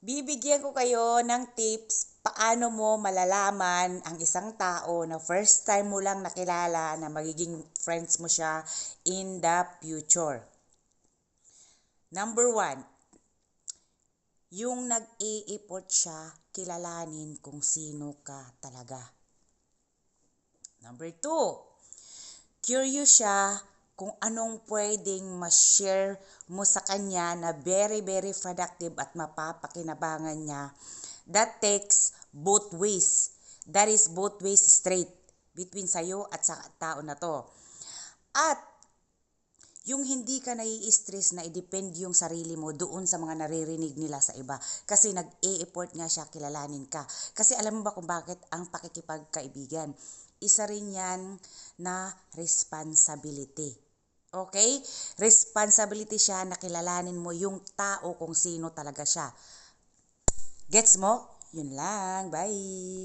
Bibigyan ko kayo ng tips paano mo malalaman ang isang tao na first time mo lang nakilala na magiging friends mo siya in the future. Number one, yung nag-i-effort siya kilalanin kung sino ka talaga. Number two, curious siya kung anong pwedeng ma-share mo sa kanya na very, very productive at mapapakinabangan niya. That takes both ways. That is both ways straight between sa'yo at sa tao na to. At yung hindi ka nai-stress na i-depend yung sarili mo doon sa mga naririnig nila sa iba. Kasi nag-e-effort nga siya, kilalanin ka. Kasi alam mo ba kung bakit ang pakikipagkaibigan? Isa rin yan na responsibility. Okay? Responsibility siya na kilalanin mo yung tao kung sino talaga siya. Gets mo? Yun lang. Bye!